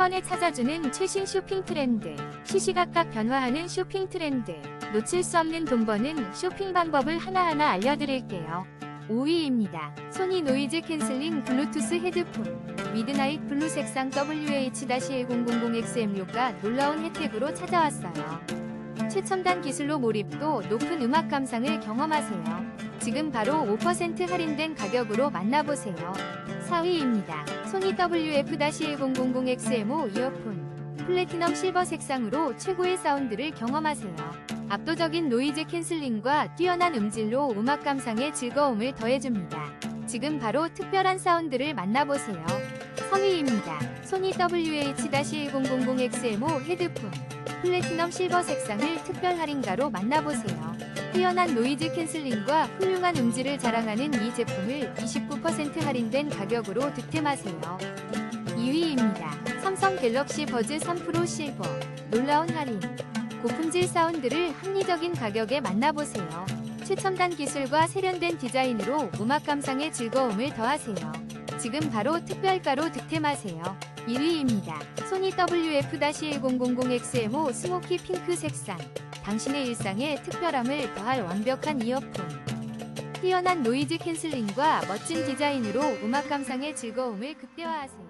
번에 찾아주는 최신 쇼핑 트렌드, 시시각각 변화하는 쇼핑 트렌드, 놓칠 수 없는 돈 버는 쇼핑 방법을 하나하나 알려드릴게요. 5위입니다. 소니 노이즈 캔슬링 블루투스 헤드폰. 미드나잇 블루 색상 WH-1000XM6가 놀라운 혜택으로 찾아왔어요. 최첨단 기술로 몰입도 높은 음악 감상을 경험하세요. 지금 바로 5% 할인된 가격으로 만나보세요. 4위입니다. 소니 WF-1000XM5 이어폰. 플래티넘 실버 색상으로 최고의 사운드를 경험하세요. 압도적인 노이즈 캔슬링과 뛰어난 음질로 음악 감상의 즐거움을 더해줍니다. 지금 바로 특별한 사운드를 만나보세요. 3위입니다. 소니 WH-1000XM5 헤드폰. 플래티넘 실버 색상을 특별 할인가로 만나보세요. 뛰어난 노이즈 캔슬링과 훌륭한 음질을 자랑하는 이 제품을 29% 할인된 가격으로 득템하세요. 2위입니다. 삼성 갤럭시 버즈 3 프로 실버. 놀라운 할인. 고품질 사운드를 합리적인 가격에 만나보세요. 최첨단 기술과 세련된 디자인으로 음악 감상의 즐거움을 더하세요. 지금 바로 특별가로 득템하세요. 1위입니다. 소니 WF-1000XM5 스모키 핑크 색상. 당신의 일상에 특별함을 더할 완벽한 이어폰. 뛰어난 노이즈 캔슬링과 멋진 디자인으로 음악 감상의 즐거움을 극대화하세요.